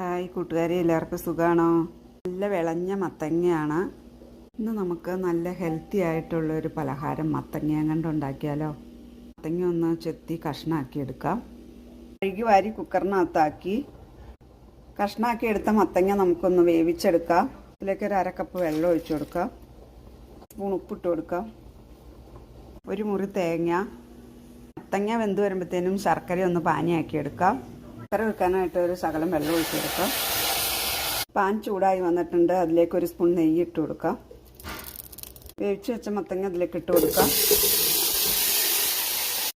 Hi കൂട്ടുകാരെ എല്ലാവർക്കും സുഖമാണോ നല്ല വിളഞ്ഞ മത്തങ്ങയാണ്. ഇന്ന് നമുക്ക് നല്ല ഹെൽത്തി ആയിട്ടുള്ള ഒരു പലഹാരം കണ്ട് ഉണ്ടാക്കിയാലോ? മത്തങ്ങ ഒന്ന് ചെത്തി കഷ്ണാക്കി എടുക്കാം. കഴുകി വാരി കുക്കറിനകത്താക്കി. കഷ്ണാക്കി എടുത്ത മത്തങ്ങ നമുക്കൊന്ന് വേവിച്ചെടുക്കാം. ഇതിലേക്ക് ഒരു അരക്കപ്പ് വെള്ളം ഒഴിച്ചു കൊടുക്കാം. സ്പൂൺ ഉപ്പിട്ട് കൊടുക്കാം. ഒരു മുറി തേങ്ങ. മത്തങ്ങ വെന്ത് വരുമ്പോഴത്തേനും ശർക്കര ഒന്ന് പാനിയാക്കി എടുക്കാം. ശർക്കര വെക്കാനായിട്ട് ഒരു ശകലം വെള്ളം ഒഴിച്ച് കൊടുക്കാം. പാൻ ചൂടായി വന്നിട്ടുണ്ട്. അതിലേക്ക് ഒരു സ്പൂൺ നെയ്യ് ഇട്ട് കൊടുക്കാം. വേവിച്ച് വെച്ച മത്തങ്ങ അതിലേക്ക് ഇട്ട് കൊടുക്കാം.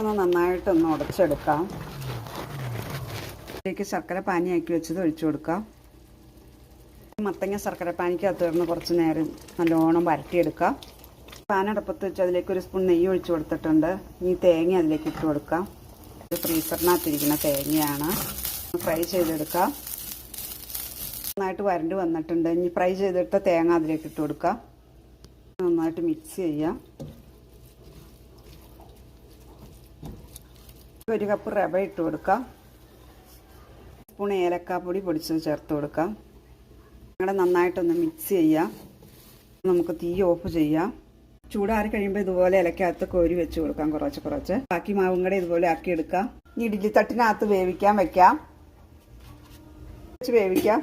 ഒന്ന് നന്നായിട്ടൊന്ന് ഉടച്ചെടുക്കാം. അതിലേക്ക് ശർക്കര പാനിയാക്കി വെച്ചത് ഒഴിച്ചു കൊടുക്കാം. മത്തങ്ങ ശർക്കര പാനിക്കകത്ത് കിടന്ന് കുറച്ച് നേരം നല്ലോണം വരട്ടിയെടുക്കാം. പാനടപ്പത്ത് വെച്ച് അതിലേക്ക് ഒരു സ്പൂൺ നെയ്യ് ഒഴിച്ചു കൊടുത്തിട്ടുണ്ട്. ഇനി തേങ്ങ അതിലേക്ക് ഇട്ട് കൊടുക്കാം. ഇത് ഫ്രീസറിനകത്തിരിക്കുന്ന തേങ്ങയാണ്. ഫ്രൈ ചെയ്തെടുക്കാം. നന്നായിട്ട് വരണ്ട് വന്നിട്ടുണ്ട്. ഇനി ഫ്രൈ ചെയ്തെടുത്ത തേങ്ങ അതിലേക്ക് ഇട്ട് കൊടുക്കാം. നന്നായിട്ട് മിക്സ് ചെയ്യാം. ഒരു കപ്പ് റവ ഇട്ട് കൊടുക്കാം. സ്പൂൺ ഏലക്കാപ്പൊടി പൊടിച്ചത് ചേർത്ത് കൊടുക്കാം. ഞങ്ങളുടെ നന്നായിട്ടൊന്ന് മിക്സ് ചെയ്യാം. നമുക്ക് തീ ഓഫ് ചെയ്യാം. ചൂടാറി കഴിയുമ്പോൾ ഇതുപോലെ ഇലക്കകത്ത് കോരി വെച്ച് കൊടുക്കാം കുറച്ച് കുറച്ച്. ബാക്കി മാവും കൂടെ ഇതുപോലെ ആക്കി എടുക്കാം. ഇനി ഇഡ്ഡലി തട്ടിനകത്ത് വേവിക്കാൻ വെക്കാം. വെച്ച് വേവിക്കാം.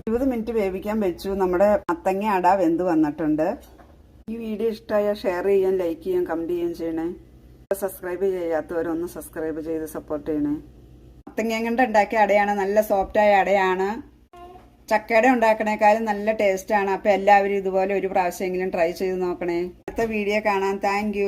ഇരുപത് മിനിറ്റ് വേവിക്കാൻ വെച്ചു. നമ്മുടെ മത്തങ്ങ അട വെന്ത് വന്നിട്ടുണ്ട്. ഈ വീഡിയോ ഇഷ്ടമായ ഷെയർ ചെയ്യാൻ ലൈക്ക് ചെയ്യാൻ കമന്റ് ചെയ്യാൻ ചെയ്യണേ. സബ്സ്ക്രൈബ് ചെയ്യാത്തവരൊന്ന് സബ്സ്ക്രൈബ് ചെയ്ത് സപ്പോർട്ട് ചെയ്യണേ. മത്തങ്ങ കൊണ്ട് ഉണ്ടാക്കിയ അടയാണ് നല്ല സോഫ്റ്റായ അടയാണ്. ചക്കയുടെ ഉണ്ടാക്കണേക്കാളും നല്ല ടേസ്റ്റാണ് അപ്പോൾ എല്ലാവരും ഇതുപോലെ ഒരു പ്രാവശ്യമെങ്കിലും ട്രൈ ചെയ്ത് നോക്കണേ. അടുത്ത വീഡിയോ കാണാൻ താങ്ക്